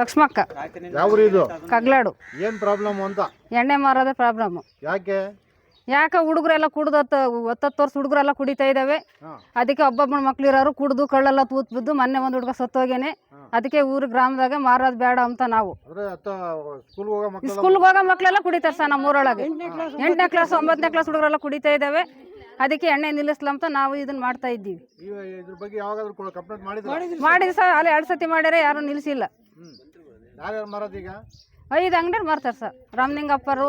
ಲಕ್ಷ್ಮಕ್ಕ. ಯಾವ ಇದು ಕಗ್ಲಾಡು. ಏನ್ ಪ್ರಾಬ್ಲಮ್ ಅಂತ? ಎಣ್ಣೆ ಮಾರೋದೇ ಪ್ರಾಬ್ಲಮ್ ಯಾಕೆ? ಯಾಕೆ ಹುಡುಗರೆಲ್ಲ ಕುಡ್ದು ಹತ್ತ ಹತ್ತತ್ತು ವರ್ಷ ಹುಡುಗರೆಲ್ಲ ಕುಡಿತಾ ಇದ್ದಾವೆ ಅದಕ್ಕೆ ಒಬ್ಬೊಬ್ಬ ಮಕ್ಳು ಇರೋರು ಕುಡ್ದು ಕಳ್ಳೆಲ್ಲ ತೂತ್ ಬಿದ್ದು ಮೊನ್ನೆ ಒಂದು ಹುಡುಗ ಸತ್ತೋಗೇನೆ. ಅದಕ್ಕೆ ಊರು ಗ್ರಾಮದಾಗ ಮಾರೋದು ಬೇಡ ಅಂತ ನಾವು. ಅಂದ್ರೆ ಅತ್ತ ಸ್ಕೂಲ್ ಹೋಗೋ ಮಕ್ಕಳು ಸ್ಕೂಲ್ಗೆ ಹೋಗೋ ಮಕ್ಕಳೆಲ್ಲ ಕುಡಿತಾರೆ ಸರ್ ನಮ್ಮ ಊರೊಳಗೆ ಎಂಟನೇ ಕ್ಲಾಸ್ ಒಂಬತ್ತನೇ ಕ್ಲಾಸ್ ಹುಡುಗರೆಲ್ಲ ಕುಡಿತಾ ಇದ್ದಾವೆ ಅದಕ್ಕೆ ಎಣ್ಣೆ ನಿಲ್ಲಿಸ್ಲಂತ ನಾವು ಇದನ್ನ ಮಾಡ್ತಾ ಇದ್ದೀವಿ. ಇದ್ರ ಬಗ್ಗೆ ಯಾವಾಗಾದ್ರೂ ಕಂಪ್ಲೇಂಟ್ ಮಾಡಿದ್ರೆ? ಮಾಡಿದ್ವಿ ಸರ್. ಅಲ್ಲಿ ಎರಡು ಸತಿ ಮಾಡ್ಯಾರ ಯಾರು ನಿಲ್ಲಿಸಿಲ್ಲ ಐದು ಅಂಗಡಿ ಮಾರ್ತಾರೆ ಸರ್. ರಾಮಲಿಂಗಪ್ಪರು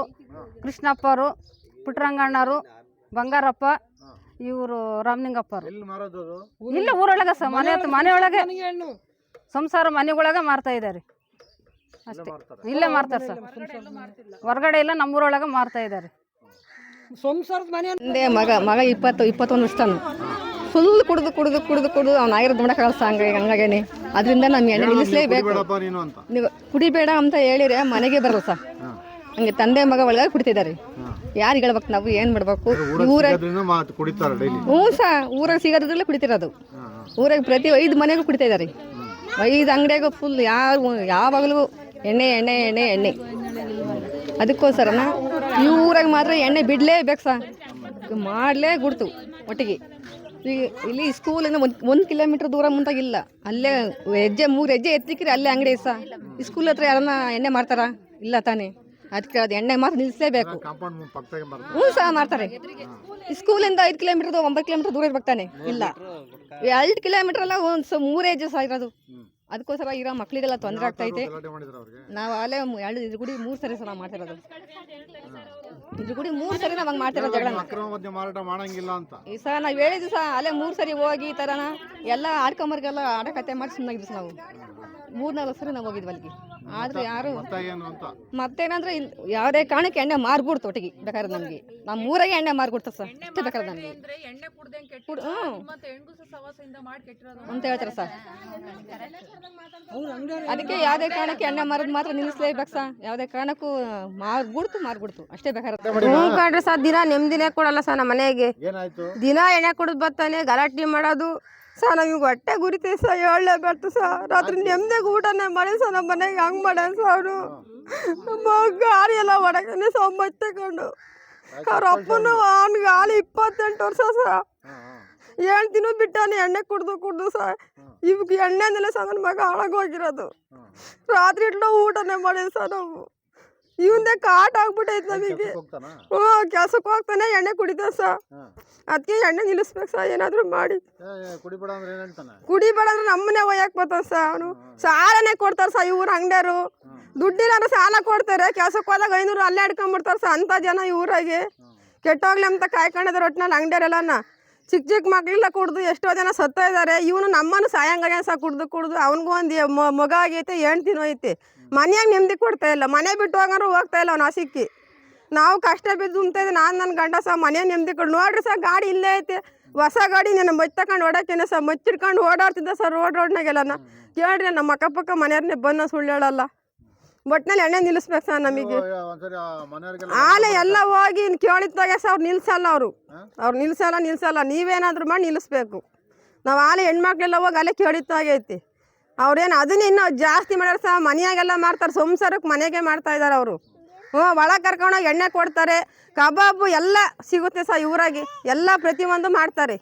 ಕೃಷ್ಣಪ್ಪರು ಪುಟ್ಟರಂಗಣ್ಣರು ಬಂಗಾರಪ್ಪ ಇವರು ರಾಮಲಿಂಗಪ್ಪರು. ಎಲ್ಲಿ ಮಾರೋದು ಅದು? ಇಲ್ಲ ಊರೊಳಗೆ ಸರ್. ಮನೆ ಮನೆ ಮನೆಯೊಳಗೆ ಸಂಸಾರ ಮನೆಗೊಳಗೆ ಮಾರ್ತಾ ಇದ್ದಾರೆ ಅಷ್ಟೇ. ಮಾರ್ತಾರೆ? ಇಲ್ಲೇ ಮಾರ್ತಾರೆ ಸರ್. ಹೊರಗಡೆ ಇಲ್ಲ ನಮ್ಮೂರೊಳಗೆ ಮಾರ್ತಾ ಇದ್ದಾರೆ ಸಂಸಾರದ ಮನೆ ತಂದೆ ಮಗ ಮಗ ಇಪ್ಪತ್ತು ಇಪ್ಪತ್ತೊಂದು ವರ್ಷನು ಫುಲ್ ಕುಡಿದು ಕುಡಿದು ಕುಡಿದು ಕುಡಿದು ಅವ್ನು ಆಗಿರೋದು ನೋಡೋಕ್ಕಾಗಲ್ಲ ಸಾಂಗ್ ಹಂಗಾಗಿ ಹಂಗಾಗೇನೆ. ಅದರಿಂದ ನಮ್ಮ ಎಣ್ಣೆ ನಿಲ್ಲಿಸಲೇಬೇಕು. ಬೇಡಪ್ಪ ನೀನು ಅಂತ. ನೀವು ಕುಡಿಬೇಡ ಅಂತ ಹೇಳಿರೆ ಮನೆಗೆ ಬರಲ್ಲ ಸರ್. ಹಂಗೆ ತಂದೆ ಮಗ ಒಳಗಾಗಿ ಕುಡಿತಿದ್ದಾರೆ. ಯಾರು ಹೇಳ್ಬೇಕು ನಾವು ಏನು ಮಾಡ್ಬೇಕು? ಊರಾಗ ಮಾತು ಕುಡಿತಾರೆ ಡೈಲಿ. ಹ್ಞೂ ಸರ್ ಊರಾಗ ಸಿಗೋದ್ರಲ್ಲೇ ಕುಡಿತಿರೋದು ಊರಾಗ ಪ್ರತಿ ಐದು ಮನೆಗೂ ಕುಡಿತಾ ಇದ್ದಾರೆ. ಐದು ಅಂಗಡಿಯಾಗ ಫುಲ್ ಯಾರು ಯಾವಾಗಲೂ ಎಣ್ಣೆ ಎಣ್ಣೆ ಎಣ್ಣೆ ಎಣ್ಣೆ. ಅದಕ್ಕೋಸ್ಕರನ? ಈ ಊರಾಗ ಮಾತ್ರ ಎಣ್ಣೆ ಬಿಡಲೇಬೇಕು ಸಹ ಮಾಡಲೇ ಗುಡ್ತು ಒಟ್ಟಿಗೆ. ಈಗ ಇಲ್ಲಿ ಸ್ಕೂಲಿಂದ ಒಂದು ಒಂದು ಕಿಲೋಮೀಟ್ರ್ ದೂರ ಮುಂತಾಗಿಲ್ಲ ಅಲ್ಲೇ ಹೆಜ್ಜೆ ಮೂರು ಹೆಜ್ಜೆ ಎತ್ತಿಕ್ರಿ ಅಲ್ಲೇ ಅಂಗಡಿ ಸಹ ಸ್ಕೂಲ್ ಹತ್ರ ಯಾರನ್ನ ಎಣ್ಣೆ ಮಾಡ್ತಾರಾ ಇಲ್ಲ ತಾನೇ. ಅದಕ್ಕೆ ಅದು ಎಣ್ಣೆ ಮಾತ್ರ ನಿಲ್ಲಿಸಲೇಬೇಕು ಹ್ಞೂ ಸಹ ಮಾಡ್ತಾರೆ ಸ್ಕೂಲಿಂದ ಐದು ಕಿಲೋಮೀಟರ್ ಒಂಬತ್ತು ಕಿಲೋಮೀಟ್ರ್ ದೂರ ಇರ್ಬೇಕು ತಾನೆ. ಇಲ್ಲ. ಎರಡು ಕಿಲೋಮೀಟ್ರಲ್ಲ ಒಂದು ಮೂರು ಮೂರೇ ಸಹ ಆಗಿರೋದು ಅದಕ್ಕೋಸ್ಕರ ಇರೋ ಮಕ್ಕಳಿಗೆಲ್ಲ ತೊಂದರೆ ಆಗ್ತೈತೆ ನಾವು ಅಲ್ಲೇ ಎರಡು ಇದ್ರ ಗುಡಿ ಮೂರು ಸರಿ ಸಲ ಮಾಡ್ತಿರೋದು. ಇದ್ರ ಗುಡಿ ಮೂರು ಸರಿ ನಾವು ಹಂಗೆ ಮಾಡ್ತಿರೋದು ಜಗಳ ಮಾರಾಟ ಮಾಡಂಗಿಲ್ಲ ಅಂತ. ಈ ಸಹ ನಾವು ಹೇಳಿದ್ವಿ ಸಹ ಅಲ್ಲೇ ಮೂರು ಸರಿ ಹೋಗಿ ಈ ಥರನ ಎಲ್ಲ ಆಡ್ಕೊಂಬರ್ಗೆಲ್ಲ ಆಡಕತ್ತೆ ಮಾಡಿ ಸುಮ್ಮನೆ ಸಹ ನಾವು. ಮೂರು ನಾಲ್ಕು ಸರಿ ನಾವು ಹೋಗಿದ್ವಿ ಅಲ್ಲಿಗೆ. ಆದ್ರೆ ಯಾರು ಮತ್ತೇನಂದ್ರೆ ಇಲ್- ಯಾವುದೇ ಕಾರಣಕ್ಕೆ ಎಣ್ಣೆ ಮಾರ್ಬಿಡ್ತು ಒಟ್ಟಿಗೆ ಬೇಕಾದ್ರೆ ನಮಗೆ. ನಮ್ಮ ಊರಾಗೆ ಎಣ್ಣೆ ಮಾರ್ಬಿಡ್ತು ಸರ್ ಅಷ್ಟೇ ಬೇಕಾದ್ರೆ ನಮಗೆ. ಕುಡ್- ಹ್ಮ್. ಅಂತ ಹೇಳ್ತಾರ ಸರ್. ಅದಕ್ಕೆ ಯಾವುದೇ ಕಾರಣಕ್ಕೆ ಎಣ್ಣೆ ಮಾರೋದು ಮಾತ್ರ ನಿಲ್ಲಿಸ್ಲೇಬೇಕು ಸರ್. ಯಾವುದೇ ಕಾರಣಕ್ಕೂ ಮಾರ್ಬಿಡ್ತು ಮಾರ್ಬಿಡ್ತು ಅಷ್ಟೇ ಬೇಕಾದ್ರೆ ಹ್ಞೂ ಕಂಡ್ರೆ ಸರ್ ದಿನ ನೆಮ್ಮದಿನೇ ಕೊಡಲ್ಲ ಸರ್ ನಮ್ಮ ಮನೆಗೆ. ಏನಾಯ್ತು? ದಿನ ಎಣ್ಣೆ ಕುಡಿದ್ ಬರ್ತಾನೆ ಗಲಾಟೆ ಮಾಡೋದು. ಸರ್ ನಮಗೆ ಹೊಟ್ಟೆ ಗುರಿತೈತೆ ಸ ಹೇಳಲೇ ಬರ್ತು ಸಹ ರಾತ್ರಿ ನೆಮ್ಮದಿಗೆ ಊಟನೇ ಮಾಡಿ ಸರ್ ನಮ್ಮ ಮನೆಗೆ ಹಂಗೆ ಮಾಡ್ಯಾನ ಸರ್ ನಮ್ಮ ಗಾಡಿ ಎಲ್ಲ ಹೊಡಕನೆ ಸರ್ ಮತ್ತಕೊಂಡು ಅವ್ರ ಅಪ್ಪನ ಅವ್ನಿಗೆ ಹಾಲು ಇಪ್ಪತ್ತೆಂಟು ವರ್ಷ ಸ. ಏಳು ದಿನ ಬಿಟ್ಟಾನೆ ಎಣ್ಣೆ ಕುಡ್ದು ಕುಡ್ದು ಸಹ ಇವಾಗ ಎಣ್ಣೆನೆಲ್ಲ ಸರ್ ನನ್ನ ಮಗ ಹಾಳಾಗೋಗಿರೋದು ರಾತ್ರಿ ಇಟ್ಲೋ ಊಟನೇ ಮಾಡಿದ್ವಿ ಸರ್ ನಾವು. ಇವಂದೇ ಕಾಟ್ ಆಗ್ಬಿಟ್ಟೈತೆ ನಮಗೆ ಹ್ಞೂ ಕೆಲ್ಸಕ್ಕೆ ಹೋಗ್ತಾನೆ? ಎಣ್ಣೆ ಕುಡಿತಾನೆ ಸ. ಅದಕ್ಕೆ ಎಣ್ಣೆ ನಿಲ್ಲಿಸ್ಬೇಕು ಸರ್ ಏನಾದರೂ ಮಾಡಿ. ಕುಡಿಬೇಡ ಅಂದ್ರೆ ನಮ್ಮನೆ ಒಯ್ಯಕ್ಕೆ ಬರ್ತಾನೆ ಸರ್ ಅವನು. ಸಾಲನೇ ಕೊಡ್ತಾರೆ ಸರ್ ಇವ್ರು ಅಂಗಡಿಯರು. ದುಡ್ಡಿಲ್ಲ ಸಾಲ ಕೊಡ್ತಾರೆ. ಕೆಲ್ಸಕ್ಕೆ ಹೋದಾಗ ಐನೂರು ಅಲ್ಲೇ ಹಿಡ್ಕೊಂಡ್ಬಿಡ್ತಾರ ಸರ್ ಅಂಥ ಜನ ಈ ಊರಾಗೆ. ಕೆಟ್ಟೋಗ್ಲಿ ಅಂತ ಕಾಯ್ಕೊಂಡಿದ್ದಾರೆ ಒಟ್ಟಿನಲ್ಲಿ ಅಂಗಡಿಯರೆಲ್ಲನ. ಚಿಕ್ಕ ಚಿಕ್ಕ ಮಕ್ಳೆಲ್ಲ ಕುಡ್ದು ಎಷ್ಟೋ ಜನ ಸತ್ತ ಇದ್ದಾರೆ ಇವನು ನಮ್ಮನ್ನು ಸಾಯಂಗಾಗ ಸಹ ಕುಡ್ದು ಕುಡ್ದು ಅವನಿಗೂ ಒಂದು ಮಗ ಆಗೈತೆ ದಿನ ಐತೆ. ಮನೆಯಾಗ ನೆಮ್ಮದಿ ಕೊಡ್ತಾ ಇಲ್ಲ. ಮನೆ ಬಿಟ್ಟು ಹೋಗಾರು ಹೋಗ್ತಾ ಇಲ್ಲ ಅವ್ನು ಸಿಕ್ಕಿ ನಾವು ಕಷ್ಟ ಬಿದ್ದು ಉಮ್ತಾ ಇದ್ದೆ. ನಾನು ನನ್ನ ಗಂಡ ಸಹ ಮನೆ ನೆಮ್ಮದಿ ಕೊಡು, ನೋಡ್ರಿ ಸರ್ ಗಾಡಿ ಇಲ್ಲೇ ಐತೆ. ಹೊಸ ಗಾಡಿ ನಾನು ಮಚ್ಚ ತಕೊಂಡು ಓಡಾಕೇನೆ ಸರ್ ಮಚ್ಚಿಡ್ಕೊಂಡು ಓಡಾಡ್ತಿದ್ದೆ ಸರ್ ರೋಡ್ ರೋಡ್ನಾಗೆಲ್ಲ ಕೇಳ್ರಿ ನಮ್ಮ ಅಕ್ಕಪಕ್ಕ ಮನೆಯವ್ರನ್ನೇ ಬಂದು ಸುಳ್ಳು ಹೇಳಲ್ಲ. ಒಟ್ನಲ್ಲಿ ಎಣ್ಣೆ ನಿಲ್ಲಿಸ್ಬೇಕು ಸರ್ ನಮಗೆ. ಆಲೆ ಎಲ್ಲ ಹೋಗಿ ಕೇಳಿದಾಗ ಸರ್ ಅವ್ರು ನಿಲ್ಸಲ್ಲ ಅವರು. ಅವ್ರು ನಿಲ್ಸಲ್ಲ ನಿಲ್ಸಲ್ಲ ನೀವೇನಾದ್ರೂ ಮಾಡಿ ನಿಲ್ಲಿಸ್ಬೇಕು. ನಾವು ಆಲೆ ಹೆಣ್ಮಕ್ಳೆಲ್ಲ ಹೋಗಿ ಅಲ್ಲೇ ಕೇಳಿದಾಗೈತಿ ಅವ್ರೇನು ಅದನ್ನ ಇನ್ನೂ ಜಾಸ್ತಿ ಮಾಡ್ಯಾರ ಸಹ ಮನೆಯಾಗೆಲ್ಲ ಮಾಡ್ತಾರೆ ಸಂಸಾರಕ್ಕೆ ಮನೆಗೆ ಮಾಡ್ತಾ ಇದ್ದಾರೆ ಅವರು. ಹ್ಞೂ ಒಳಗೆ ಕರ್ಕೊಂಡೋಗಿ ಎಣ್ಣೆ ಕೊಡ್ತಾರೆ ಕಬಾಬು ಎಲ್ಲ ಸಿಗುತ್ತೆ ಸಹ ಇವರಾಗಿ ಎಲ್ಲ ಪ್ರತಿಯೊಂದು ಮಾಡ್ತಾರೆ.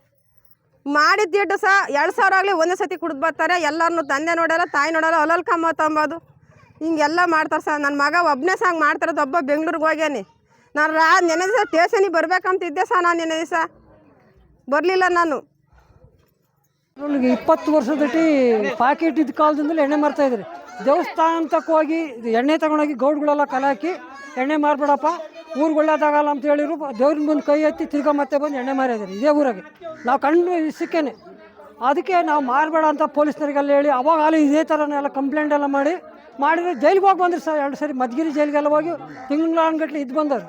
ಮಾಡಿದ್ದಿಟ್ಟು ಸಹ ಎರಡು ಸಾವಿರ ಆಗಲಿ ಒಂದೇ ಸತಿ ಕುಡ್ದು ಬರ್ತಾರೆ ಎಲ್ಲರನ್ನೂ ತಂದೆ ನೋಡಲ್ಲ ತಾಯಿ ನೋಡಲ್ಲ ಹೊಲಲ್ ಕಮ್ಮ ತಂಬೋದು ಹಿಂಗೆಲ್ಲ ಮಾಡ್ತಾರೆ ಸರ್. ನನ್ನ ಮಗ ಒಬ್ಬನೇ ಸಾಂಗ್ ಮಾಡ್ತಾರದು, ಒಬ್ಬ ಬೆಂಗ್ಳೂರಿಗೆ ಹೋಗ್ಯಾನಿ. ನಾನು ರಾ, ನೆನೆ ದಿವಸ ಸ್ಟೇಷನಿಗೆ ಬರ್ಬೇಕಂತಿದ್ದೆ ಸರ್ ನಾನು ನೆನೆ ದಿವಸ. ಬರಲಿಲ್ಲ ನಾನು. ಅವ್ನಿಗೆ ಇಪ್ಪತ್ತು ವರ್ಷದಟ್ಟಿ ಪಾಕೆಟ್ ಇದ್ದ ಕಾಲದಿಂದಲೇ ಎಣ್ಣೆ ಮಾರ್ತಾ ಇದ್ರು ದೇವಸ್ಥಾನ ತಕ್ಕ ಹೋಗಿ ಎಣ್ಣೆ ತಗೊಂಡೋಗಿ ಗೌಡ್ಗಳೆಲ್ಲ ಕಲಾಕಿ, ಎಣ್ಣೆ ಮಾರ್ಬೇಡಪ್ಪ ಊರುಗಳಾದಾಗಲ್ಲ ಅಂತ ಹೇಳಿರು ದೇವ್ರಿನ ಬಂದು ಕೈ ಎತ್ತಿ ತಿರ್ಗಾ ಮತ್ತೆ ಬಂದು ಎಣ್ಣೆ ಮಾರಿದ್ರು ಇದೇ ಊರಾಗೆ. ನಾವು ಕಣ್ಣು ಸಿಕ್ಕೇನೆ ಅದಕ್ಕೆ ನಾವು ಮಾರಬೇಡ ಅಂತ ಪೊಲೀಸ್ನರಿಗೆಲ್ಲ ಹೇಳಿ ಅವಾಗ ಅಲ್ಲಿ ಇದೇ ಥರನೆಲ್ಲ ಕಂಪ್ಲೇಂಟ್ ಎಲ್ಲ ಮಾಡಿ ಮಾಡಿದ್ರೆ ಜೈಲಿಗೆ ಹೋಗಿ ಬಂದ್ರು ಸರ್. ಎರಡು ಸರಿ ಮಧುಗಿರಿ ಜೈಲಿಗೆಲ್ಲ ಹೋಗಿ ತಿಂಗಳಾನ್ಗಟ್ಲೆ ಇದು ಬಂದರು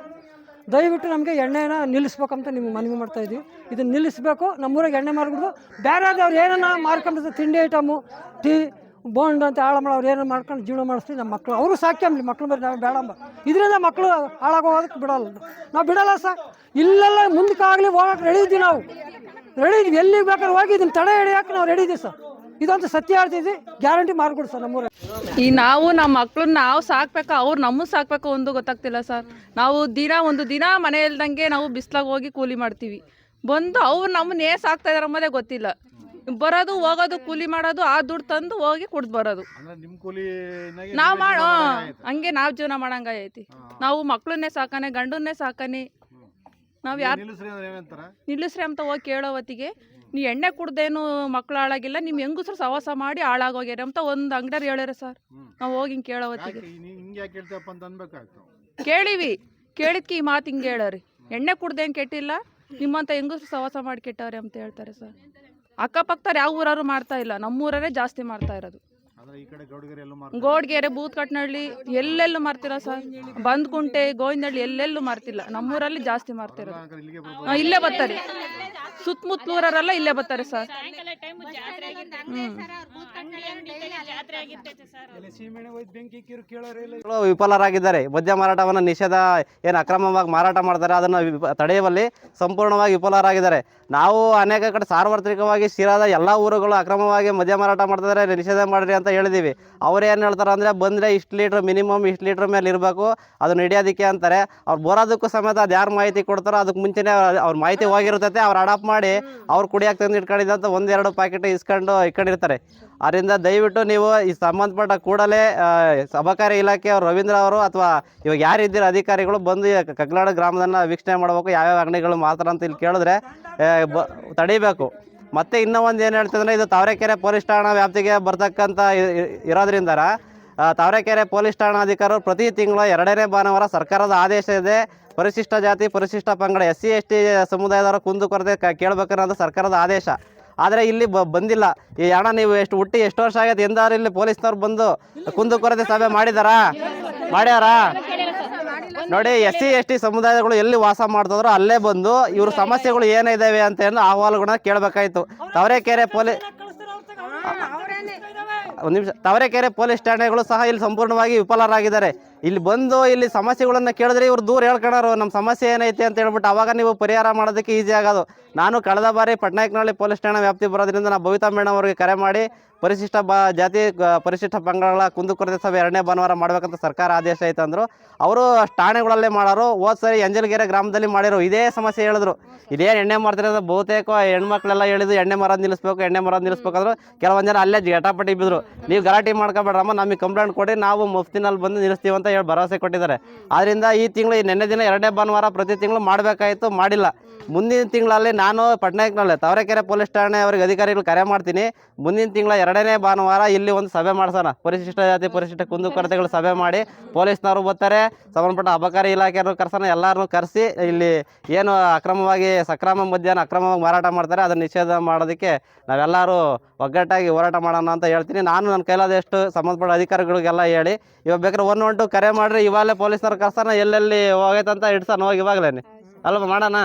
ದಯವಿಟ್ಟು ನಮಗೆ ಎಣ್ಣೆನ ನಿಲ್ಲಿಸ್ಬೇಕಂತ ನಿಮ್ಗೆ ಮನವಿ ಮಾಡ್ತಾ ಇದೀವಿ ಇದನ್ನ ನಿಲ್ಲಿಸ್ಬೇಕು. ನಮ್ಮೂರಾಗ ಎಣ್ಣೆ ಮಾರ್ಬಿಡ್ದು ಬೇರೆದವ್ರು ಏನನ್ನ ಮಾರ್ಕೊಂಡಿರ್ತಾರೆ ತಿಂಡಿ ಐಟಮು ಟೀ ಬೋಂಡ್ ಅಂತ ಹಾಳು ಮಾಡೋರು ಏನೋ ಮಾಡ್ಕೊಂಡು ಜೀವನ ಮಾಡಿಸ್ತೀವಿ. ನಮ್ಮ ಮಕ್ಕಳು ಅವರು ಸಾಕ್ಯಂಬ್ಲಿ ಮಕ್ಳು ಮೇಲೆ ನಾವು ಬೇಡಂಬ ಇದರಿಂದ ಮಕ್ಕಳು ಹಾಳಾಗೋದಕ್ಕೆ ಬಿಡಲ್ಲ. ನಾವು ಬಿಡಲ್ಲ ಸರ್. ಇಲ್ಲೆಲ್ಲ ಮುಂದಕ್ಕಾಗಲಿ ಹೋಗಕ್ಕೆ ರೆಡಿ ಇದ್ದೀವಿ ನಾವು. ರೆಡಿ ಇದ್ದೀವಿ ಎಲ್ಲಿಗೆ ಬೇಕಾದ್ರೆ ಹೋಗಿ ಇದನ್ನು ತಡೆ ಹಿಡಿಯೋಕೆ ನಾವು ರೆಡಿ ಇದ್ದೀವಿ ಸರ್. ಇದೊಂದು ಸತ್ಯ ಹೇಳ್ತಿದ್ವಿ ಗ್ಯಾರಂಟಿ ಮಾಡಿಕೊಡಿ ಸರ್ ನಮ್ಮೂರ ಈ ನಾವು ನಮ್ಮ ಮಕ್ಳನ್ನ ನಾವು ಸಾಕ್ಬೇಕು ಅವ್ರು ನಮ್ಮನ್ನು ಸಾಕ್ಬೇಕು ಒಂದು ಗೊತ್ತಾಗ್ತಿಲ್ಲ ಸರ್. ನಾವು ದಿನ ಒಂದು ದಿನ ಮನೆ ಇಲ್ದಂಗೆ ನಾವು ಬಿಸ್ಲಾಗ ಹೋಗಿ ಕೂಲಿ ಮಾಡ್ತೀವಿ. ಬಂದು ಅವ್ರು ನಮ್ಮನ್ನ ಏ ಸಾಕ್ತಾ ಇದಾರೆ ಅನ್ನೋದೇ ಗೊತ್ತಿಲ್ಲ. ಬರೋದು ಹೋಗೋದು ಕೂಲಿ ಮಾಡೋದು ಆ ದುಡ್ಡು ತಂದು ಹೋಗಿ ಕುಡ್ದು ಬರೋದು. ಅಂದ್ರೆ ನಿಮ್ ಕೂಲಿ ನಾವು ಮಾಡೋ ಹಂಗೆ ನಾವು ಜೀವನ ಮಾಡಂಗ ಐತಿ ನಾವು ಮಕ್ಳನ್ನೇ ಸಾಕಾನೆ ಗಂಡನ್ನೇ ಸಾಕಾನೆ. ನಾವು ಯಾರು ನಿಲ್ಲಿಸ್ರಿ ಅಂತ ಹೋಗಿ ಕೇಳೋ ಹೊತ್ತಿಗೆ ನೀ ಎಣ್ಣೆ ಕುಡ್ದೇನು ಮಕ್ಳು ಹಾಳಾಗಿಲ್ಲ ನಿಮ್ಮ ಹೆಂಗಸ್ರು ಸವಾಸ ಮಾಡಿ ಹಾಳಾಗೋಗ್ಯಾರ ಅಂತ ಒಂದು ಅಂಗಡಿಯವ್ರು ಹೇಳ್ಯಾರ ಸರ್. ನಾವು ಹೋಗಿ ಹಿಂಗೆ ಕೇಳೋ ಹೊತ್ತಿಗೆ. ಯಾಕೆ ನೀ ಹಿಂಗೆ ಯಾಕೆ ಹೇಳ್ತೀಯಪ್ಪ ಅಂತ ಅನ್ಬೇಕಾಯ್ತು? ಕೇಳಿವಿ. ಕೇಳಿದ್ಕಿ ಈ ಮಾತು ಹಿಂಗೆ ಹೇಳರಿ. ಎಣ್ಣೆ ಕುಡ್ದೇನು ಕೆಟ್ಟಿಲ್ಲ ನಿಮ್ಮಂತ ಹೆಂಗಸ್ರು ಸವಾಸ ಮಾಡಿ ಕೆಟ್ಟವ್ರೆ ಅಂತ ಹೇಳ್ತಾರೆ ಸರ್. ಅಕ್ಕಪಕ್ಕದವ್ರು ಯಾವ ಊರಾರು ಮಾಡ್ತಾ ಇಲ್ಲ ನಮ್ಮೂರೇ ಜಾಸ್ತಿ ಮಾಡ್ತಾ ಇರೋದು. ಅಂದ್ರೆ ಈ ಕಡೆ ಗೌಡಗೆರೆ ಬೂತ್ಕಟ್ನಹಳ್ಳಿ ಎಲ್ಲೆಲ್ಲೂ ಮಾರ್ತಿರ ಸರ್? ಬಂದ್ಕುಂಟೆ ಗೋವಿಂದಹಳ್ಳಿ ಎಲ್ಲೆಲ್ಲೂ ಮಾರ್ತಿಲ್ಲ ನಮ್ಮೂರಲ್ಲಿ ಜಾಸ್ತಿ ಮಾರ್ತಿರೋದು. ಇಲ್ಲೇ ಬರ್ತಾರೆ. ಸುತ್ತಮುತ್ತಲೂರರೆಲ್ಲ ಇಲ್ಲೇ ಬರ್ತಾರೆ ಸರ್. ವಿಫಲರಾಗಿದ್ದಾರೆ. ಮದ್ಯ ಮಾರಾಟವನ್ನು ನಿಷೇಧ ಏನು ಅಕ್ರಮವಾಗಿ ಮಾರಾಟ ಮಾಡ್ತಾರೆ ಅದನ್ನು ವಿಪ- ತಡೆಯುವಲ್ಲಿ ಸಂಪೂರ್ಣವಾಗಿ ವಿಫಲರಾಗಿದ್ದಾರೆ. ನಾವು ಅನೇಕ ಕಡೆ ಸಾರ್ವತ್ರಿಕವಾಗಿ ಶಿರಾದ ಎಲ್ಲ ಊರುಗಳು ಅಕ್ರಮವಾಗಿ ಮದ್ಯ ಮಾರಾಟ ಮಾಡ್ತಿದ್ದಾರೆ ನಿಷೇಧ ಮಾಡಿರಿ ಅಂತ ಹೇಳಿದ್ದೀವಿ ಅವ್ರು ಏನು ಹೇಳ್ತಾರೆ ಅಂದರೆ ಬಂದರೆ ಇಷ್ಟು ಲೀಟ್ರ್ ಮಿನಿಮಮ್ ಇಷ್ಟು ಲೀಟ್ರ್ ಮೇಲೆ ಇರಬೇಕು ಅದು ಹಿಡಿಯೋದಕ್ಕೆ ಅಂತಾರೆ. ಅವ್ರು ಬರೋದಕ್ಕೂ ಸಮೇತ ಅದು ಯಾರು ಮಾಹಿತಿ ಕೊಡ್ತಾರೋ ಅದಕ್ಕೆ ಮುಂಚೆನೇ ಅವ್ರ ಮಾಹಿತಿ ಹೋಗಿರ್ತೈತೆ ಅವ್ರು ಅಡಾಪ್ಟ್ ಮಾಡಿ ಅವ್ರು ಕುಡಿಯಾಕ ತಂದು ಇಟ್ಕೊಂಡಿದ್ದಂತ ಒಂದೆರಡು ಪ್ಯಾಕೆಟ್ ಇಸ್ಕೊಂಡು ಇಟ್ಕೊಂಡಿರ್ತಾರೆ. ಅದರಿಂದ ದಯವಿಟ್ಟು ನೀವು ಈ ಸಂಬಂಧಪಟ್ಟ ಕೂಡಲೇ ಅಬಕಾರಿ ಇಲಾಖೆ ಅವರು ರವೀಂದ್ರ ಅವರು ಅಥವಾ ಇವಾಗ ಯಾರಿದ್ದೀರ ಅಧಿಕಾರಿಗಳು ಬಂದು ಕಗ್ಲಾಡ ಗ್ರಾಮದನ್ನ ವೀಕ್ಷಣೆ ಮಾಡಬೇಕು ಯಾವ್ಯಾವ ಅಂಗಡಿಗಳು ಮಾತ್ರ ಅಂತ ಇಲ್ಲಿ ಕೇಳಿದ್ರೆ ತಡಿಬೇಕು. ಮತ್ತೆ ಇನ್ನೂ ಒಂದು ಏನು ಹೇಳ್ತಿದ್ರೆ ಇದು ತಾವರೆಕೆರೆ ಪೊಲೀಸ್ ಠಾಣಾ ವ್ಯಾಪ್ತಿಗೆ ಬರ್ತಕ್ಕಂಥ ಇರೋದ್ರಿಂದ ತಾವರೆಕೆರೆ ಪೊಲೀಸ್ ಠಾಣಾಧಿಕಾರರು ಪ್ರತಿ ತಿಂಗಳು ಎರಡನೇ ಭಾನುವಾರ ಸರ್ಕಾರದ ಆದೇಶ ಇದೆ. ಪರಿಶಿಷ್ಟ ಜಾತಿ ಪರಿಶಿಷ್ಟ ಪಂಗಡ ಎಸ್ ಸಿ ಎಸ್ ಟಿ ಸಮುದಾಯದವರ ಕುಂದು ಕೊರತೆ ಕ- ಕೇಳ್ಬೇಕನ್ನೋದು ಸರ್ಕಾರದ ಆದೇಶ. ಆದರೆ ಇಲ್ಲಿ ಬ ಬಂದಿಲ್ಲ. ಈ ಹಣ ನೀವು ಎಷ್ಟು ಹುಟ್ಟಿ ಎಷ್ಟು ವರ್ಷ ಆಗೈತೆ ಎಂದಾರು ಇಲ್ಲಿ ಪೊಲೀಸ್ನವ್ರು ಬಂದು ಕುಂದು ಕೊರತೆ ಸಭೆ ಮಾಡಿದಾರಾ? ಮಾಡ್ಯಾರ? ನೋಡಿ ಎಸ್ ಸಿ ಎಸ್ ಟಿ ಸಮುದಾಯಗಳು ಎಲ್ಲಿ ವಾಸ ಮಾಡ್ತಿದ್ರು ಅಲ್ಲೇ ಬಂದು ಇವ್ರ ಸಮಸ್ಯೆಗಳು ಏನಿದಾವೆ ಅಂತ ಹೇಳಿ ಅಹವಾಲುಗಳನ್ನ ಕೇಳಬೇಕಾಯ್ತು. ತಾವರೆಕೆರೆ ಪೊಲೀಸ್ ಒಂದು ನಿಮಿಷ. ತಾವರೆಕೆರೆ ಪೊಲೀಸ್ ಠಾಣೆಗಳು ಸಹ ಇಲ್ಲಿ ಸಂಪೂರ್ಣವಾಗಿ ವಿಫಲರಾಗಿದ್ದಾರೆ. ಇಲ್ಲಿ ಬಂದು ಇಲ್ಲಿ ಸಮಸ್ಯೆಗಳನ್ನ ಕೇಳಿದ್ರೆ ಇವ್ರು ದೂರ ಹೇಳ್ಕೊಳ್ಳೋರು ನಮ್ಮ ಸಮಸ್ಯೆ ಏನೈತೆ ಅಂತ ಹೇಳ್ಬಿಟ್ಟು ಅವಾಗ ನೀವು ಪರಿಹಾರ ಮಾಡೋದಕ್ಕೆ ಈಸಿ ಆಗೋದು. ನಾನು ಕಳೆದ ಬಾರಿ ಪಟ್ನಾಯಕನಹಳ್ಳಿ ಪೊಲೀಸ್ ಠಾಣಾ ವ್ಯಾಪ್ತಿ ಬರೋದ್ರಿಂದ ನಾನು ಭವಿತಾ ಮೇಡಮ್ ಅವರಿಗೆ ಕರೆ ಮಾಡಿ ಪರಿಶಿಷ್ಟ ಬ, ಜಾತಿ ಪರಿಶಿಷ್ಟ ಪಂಗಡಗಳ ಕುಂದುಕೊರತೆ ಸಭೆ ಎರಡನೇ ಭಾನುವಾರ ಮಾಡಬೇಕಂತ ಸರ್ಕಾರ ಆದೇಶ ಐತೆ ಅಂದರು. ಅವರು ಠಾಣೆಗಳಲ್ಲೇ ಮಾಡೋರು. ಹೋದ್ ಸರಿ ಗ್ರಾಮದಲ್ಲಿ ಮಾಡಿರೋ ಇದೇ ಸಮಸ್ಯೆ ಹೇಳಿದ್ರು. ಇದೇನು ಎಣ್ಣೆ ಮಾರ್ತಿರೋದು ಬಹುತೇಕ ಹೆಣ್ಮಕ್ಳೆಲ್ಲ ಹೇಳಿದ್ರು. ಎಣ್ಣೆ ಮರದ ನಿಲ್ಲಿಸ್ಬೇಕು, ಎಣ್ಣೆ ಮರದ ನಿಲ್ಲಿಸ್ಬೇಕಂದ್ರೆ. ಕೆಲವೊಂದು ಜನ ಅಲ್ಲೇ ಜಟಾಪಟಿ ಬಿದ್ರು. ನೀವು ಗಲಾಟೆ ಮಾಡ್ಕೊಬೇಡ್ರಮ್ಮ, ನಮಗೆ ಕಂಪ್ಲೇಂಟ್ ಕೊಡಿ. ನಾವು ಮುಫ್ತಿನಲ್ಲಿ ಬಂದು ನಿಲ್ಲಿಸ್ತೀವಿ ಅಂತ ಹೇಳಿ ಭರವಸೆ ಕೊಟ್ಟಿದ್ದಾರೆ. ಆದ್ದರಿಂದ ಈ ತಿಂಗಳು ನೆನ್ನೆ ದಿನ ಎರಡನೇ ಭಾನುವಾರ ಪ್ರತಿ ತಿಂಗಳು ಮಾಡಬೇಕಾಯಿತು, ಮಾಡಿಲ್ಲ. ಮುಂದಿನ ತಿಂಗಳಲ್ಲಿ ನಾನು ಪಟ್ನಾಯಕ್ನಲ್ಲಿ, ತಾವರೆಕೆರೆ ಪೊಲೀಸ್ ಠಾಣೆ ಅವರಿಗೆ ಅಧಿಕಾರಿಗಳು ಕರೆ ಮಾಡ್ತೀನಿ. ಮುಂದಿನ ತಿಂಗಳ ಎರಡನೇ ಭಾನುವಾರ ಇಲ್ಲಿ ಒಂದು ಸಭೆ ಮಾಡಿಸೋಣ. ಪರಿಶಿಷ್ಟ ಜಾತಿ, ಪರಿಶಿಷ್ಟ ಕುಂದುಕೊರತೆಗಳು ಸಭೆ ಮಾಡಿ ಪೊಲೀಸ್ನವರು ಬರ್ತಾರೆ. ಸಂಬಂಧಪಟ್ಟ ಅಬಕಾರಿ ಇಲಾಖೆಯವರು ಕರ್ಸೋಣ, ಎಲ್ಲರನ್ನೂ ಕರೆಸಿ ಇಲ್ಲಿ ಏನು ಅಕ್ರಮವಾಗಿ ಸಕ್ರಮ ಮಧ್ಯಾಹ್ನ ಅಕ್ರಮವಾಗಿ ಮಾರಾಟ ಮಾಡ್ತಾರೆ, ಅದನ್ನು ನಿಷೇಧ ಮಾಡೋದಕ್ಕೆ ನಾವೆಲ್ಲರೂ ಒಗ್ಗಟ್ಟಾಗಿ ಹೋರಾಟ ಮಾಡೋಣ ಅಂತ ಹೇಳ್ತೀನಿ. ನಾನು ನನ್ನ ಕೈಲಾದಷ್ಟು ಸಂಬಂಧಪಟ್ಟ ಅಧಿಕಾರಿಗಳಿಗೆಲ್ಲ ಹೇಳಿ, ಇವಾಗ ಬೇಕಾದ್ರೆ ಒನ್ ಒನ್ ಟು ಮಾಡಿರಿ ಇವಾಗಲೇ ಪೊಲೀಸ್ನವ್ರು ಕರ್ಸಣ ಎಲ್ಲೆಲ್ಲಿ ಹೋಗೈತಂತ ಇಡ್ಸಣ ಹೋಗಿ ಇವಾಗಲೇ ಅಲ್ವಾ ಮಾಡೋಣ?